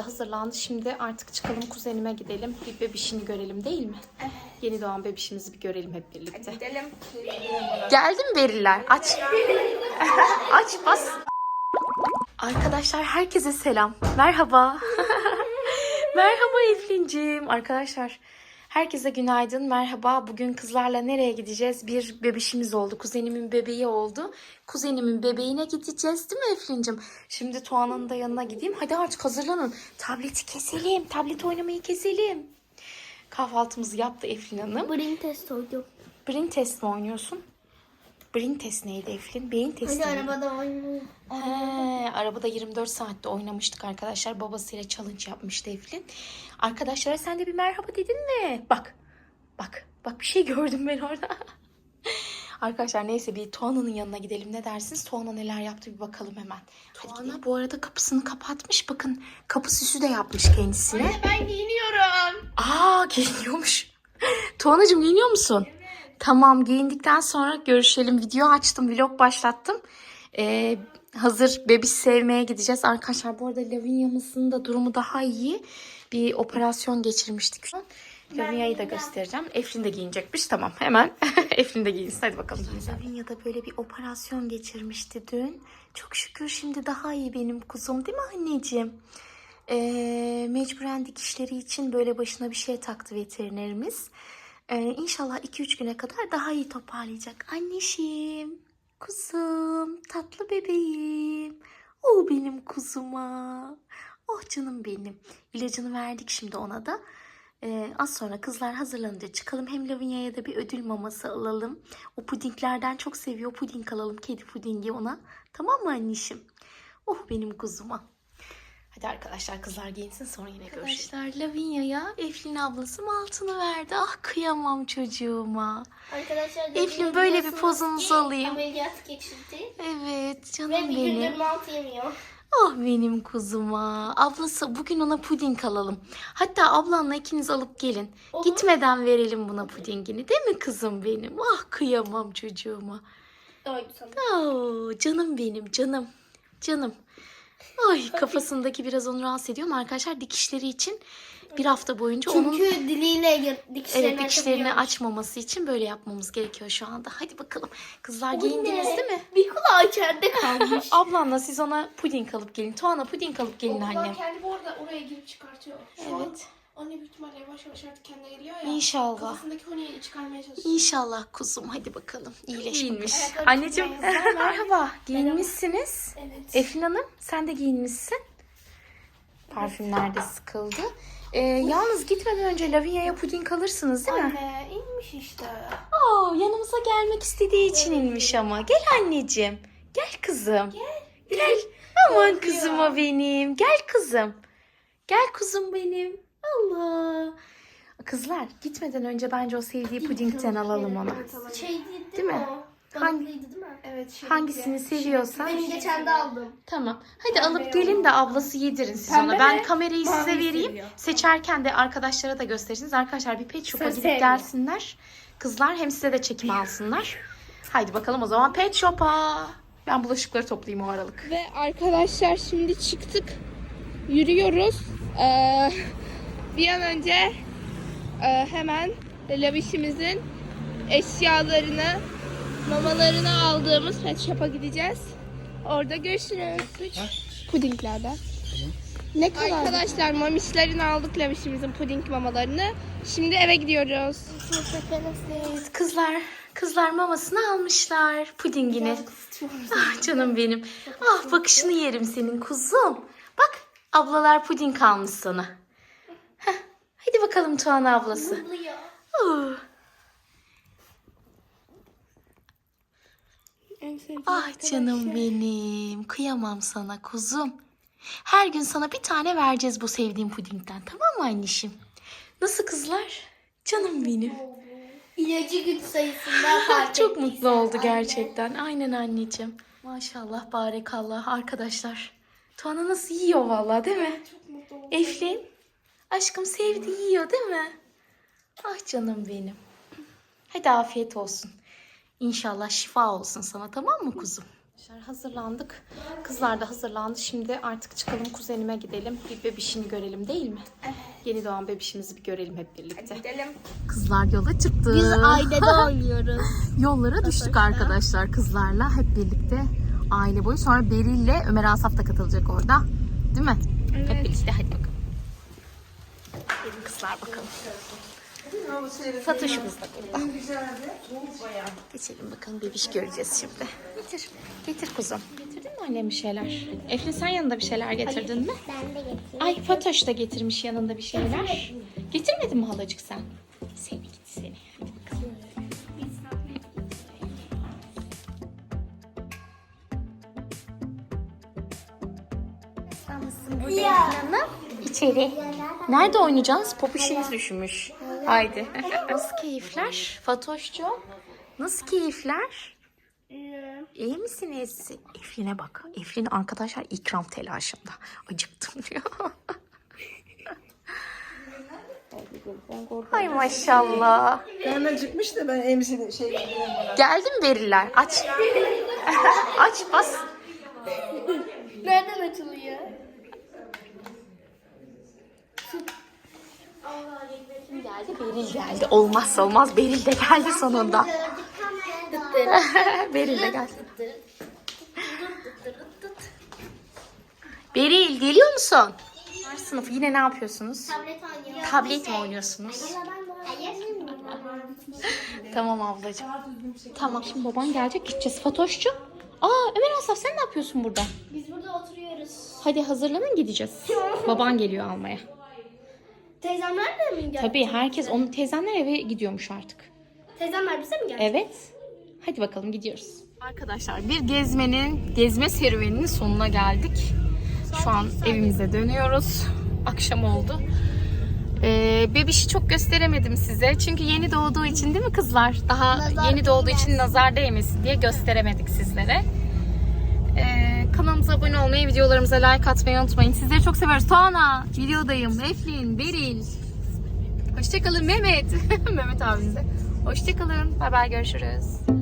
da hazırlandı. Şimdi artık çıkalım kuzenime gidelim. Bir bebişini görelim değil mi? Yeni doğan bebişimizi bir görelim hep birlikte. Gidelim. Geldi mi veriler? Aç. Aç bas. Arkadaşlar herkese selam. Merhaba. merhaba Eflincim. Arkadaşlar herkese günaydın. Merhaba. Bugün kızlarla nereye gideceğiz? Bir bebişimiz oldu. Kuzenimin bebeği oldu. Kuzenimin bebeğine gideceğiz değil mi Eflincim? Şimdi Tuğan'ın da yanına gideyim. Hadi artık hazırlanın. Tableti keselim. Tablet oynamayı keselim. Kahvaltımızı yaptı Eflin Hanım. Brain test oydum. Brain test mi oynuyorsun? Brain test neydi Eflin? Beyin testi miydi? arabada oynuyor. He, arabada 24 saatte oynamıştık arkadaşlar. Babasıyla challenge yapmıştı Eflin. Arkadaşlara sen de bir merhaba dedin mi? Bak. Bak. Bak bir şey gördüm ben orada. Arkadaşlar neyse bir Tuana'nın yanına gidelim. Ne dersiniz? Tuana neler yaptı bir bakalım hemen. Tuana bu arada kapısını kapatmış. Bakın kapı süsü de yapmış kendisine. Ben giyiniyorum. Aa giyiniyormuş. Tuanacığım giyiniyor musun? Tamam giyindikten sonra görüşelim. Video açtım, vlog başlattım. Ee, hazır bebiş sevmeye gideceğiz. Arkadaşlar bu arada Lavinia'mızın da durumu daha iyi. Bir operasyon geçirmiştik. Lavinia'yı da göstereceğim. Eflin de giyinecekmiş. Tamam hemen Eflin de giyinsin. Hadi bakalım. Lavinia da böyle bir operasyon geçirmişti dün. Çok şükür şimdi daha iyi benim kuzum değil mi anneciğim? Ee, mecburen dikişleri için böyle başına bir şey taktı veterinerimiz. Ee, inşallah 2-3 güne kadar daha iyi toparlayacak. Anneciğim, kuzum, tatlı bebeğim. O benim kuzuma. Oh canım benim. İlacını verdik şimdi ona da. Ee, az sonra kızlar hazırlanınca çıkalım. Hem Lavinia'ya da bir ödül maması alalım. O pudinglerden çok seviyor. Puding alalım. Kedi pudingi ona. Tamam mı anneciğim? Oh benim kuzuma. Hadi arkadaşlar kızlar giyinsin sonra yine görüşürüz. Arkadaşlar Lavinia'ya Eflin ablası altını verdi. Ah kıyamam çocuğuma. Arkadaşlar Eflin, böyle bir pozunuzu ki alayım. Ameliyat geçirdi. Evet canım Ve bir benim. gündür yemiyor. Ah benim kuzuma. Ablası bugün ona puding alalım. Hatta ablanla ikiniz alıp gelin. Olur. Gitmeden verelim buna pudingini değil mi kızım benim? Ah kıyamam çocuğuma. Sana. Oo, canım benim canım. Canım. Ay kafasındaki biraz onu rahatsız ediyor ama arkadaşlar dikişleri için bir hafta boyunca onun Çünkü diliyle yır- dikişlerini evet dikişlerini açmaması için böyle yapmamız gerekiyor şu anda. Hadi bakalım. Kızlar giyindiniz ne? değil mi? Bir kulağı içeride kalmış. Ablanla siz ona puding alıp gelin. Tuana puding alıp gelin Okuldan annem. kendi bu arada oraya girip çıkartıyor. Şu an Evet. Anne büyük ihtimalle yavaş yavaş artık kendine geliyor ya. İnşallah. Kafasındaki honiyi çıkarmaya çalışıyor. İnşallah kuzum hadi bakalım. İyileşmiş. Ayakları Anneciğim tutmayın. merhaba. Giyinmişsiniz. Evet. Eflin Hanım sen de giyinmişsin. Parfümler de sıkıldı. Ee, yalnız gitmeden önce Lavinia'ya puding alırsınız değil mi? Anne inmiş işte. Oo, yanımıza gelmek istediği için inmiş ama. Gel anneciğim. Gel kızım. Gel. Gel. Aman Korkuyor. kızıma benim. Gel kızım. Gel kuzum benim. Allah. Kızlar gitmeden önce bence o sevdiği pudingten alalım ona. Şey değil, değil, mi? o? Hangi- Balıklıydı değil mi? Evet. Şey Hangisini seviyorsan. Benim geçen de aldım. Tamam. Hadi Pembe alıp gelin de ablası yedirin siz Pembe ona. Ben mi? kamerayı size Mavi vereyim. seviyor. Seçerken de arkadaşlara da gösterirsiniz. Arkadaşlar bir pet shop'a Sen gidip sevmiyor. gelsinler. Kızlar hem size de çekim alsınlar. Haydi bakalım o zaman pet shop'a. Ben bulaşıkları toplayayım o aralık. Ve arkadaşlar şimdi çıktık. Yürüyoruz. Ee, bir an önce e, hemen lavişimizin eşyalarını, mamalarını aldığımız pet shop'a gideceğiz. Orada görüşürüz. Pudinglerden. Ne kadar? Arkadaşlar mamişlerini aldık lavişimizin puding mamalarını. Şimdi eve gidiyoruz. Evet, kızlar kızlar mamasını almışlar pudingini. Ah canım benim. Ah bakışını yerim senin kuzum. Bak ablalar puding almış sana. Hadi bakalım Tuğan ablası. Oh. Ah canım benim. Kıyamam sana kuzum. Her gün sana bir tane vereceğiz bu sevdiğim pudingden. Tamam mı anneciğim? Nasıl kızlar? Canım benim. İlacı gün sayısında fark Çok mutlu oldu gerçekten. Aynen anneciğim. Maşallah barekallah arkadaşlar. Tuana nasıl yiyor vallahi değil mi? Çok mutlu oldum. Eflin. Aşkım sevdi yiyor değil mi? Ah canım benim. Hadi afiyet olsun. İnşallah şifa olsun sana tamam mı kuzum? Arkadaşlar hazırlandık. Kızlar da hazırlandı. Şimdi artık çıkalım kuzenime gidelim. Bir bebişini görelim değil mi? Yeni doğan bebişimizi bir görelim hep birlikte. Gidelim. Kızlar yola çıktı. Biz ailede oynuyoruz. Yollara düştük arkadaşlar kızlarla hep birlikte aile boyu. Sonra Beril'le Ömer Asaf da katılacak orada. Değil mi? Hep birlikte hadi bakalım. Gelin kızlar bakalım. Fatoş'umuz da burada. Geçelim bakalım bebiş göreceğiz şimdi. Getir. Getir kuzum. Getirdin mi annem bir şeyler? Eflin sen yanında bir şeyler getirdin mi? Ben de getirdim. Ay Fatoş da getirmiş yanında bir şeyler. Getirmedin mi halacık sen? Seni git seni. Hadi bakalım. Ya. İçeri. Nerede oynayacağız? Popişimiz düşmüş. Haydi. Nasıl keyifler? Fatoşcu. Nasıl keyifler? İyi misiniz? Eflin'e bak. Eflin arkadaşlar ikram telaşında. Acıktım diyor. Ay maşallah. Ben acıkmış da ben emzini şey Geldi mi veriler? Aç. Aç bas. Nereden açılıyor? Geldi Beril geldi. Olmazsa olmaz Beril de geldi sonunda. Beril de geldi. Beril geliyor musun? Sınıf yine ne yapıyorsunuz? Tablet. Tablet mi oynuyorsunuz? Hayır. Tamam ablacığım. Tamam şimdi baban gelecek gideceğiz. Fatoş'cu. Aa Ömer Asaf sen ne yapıyorsun burada? Biz burada oturuyoruz. Hadi hazırlanın gideceğiz. Baban geliyor almaya. Teyzemler de mi geldi? Tabii herkes onun teyzenler eve gidiyormuş artık. Teyzemler bize mi geldi? Evet. Hadi bakalım gidiyoruz. Arkadaşlar bir gezmenin, gezme serüveninin sonuna geldik. Şu an evimize dönüyoruz. Akşam oldu. Ee, bebişi çok gösteremedim size. Çünkü yeni doğduğu için değil mi kızlar? Daha Nazar yeni doğduğu için nazar değmesin diye gösteremedik sizlere. Kanalımıza abone olmayı, videolarımıza like atmayı unutmayın. Sizleri çok seviyoruz. Tuana, videodayım. Eflin, Beril. Hoşçakalın Mehmet. Mehmet abimize. Hoşçakalın. Bay görüşürüz.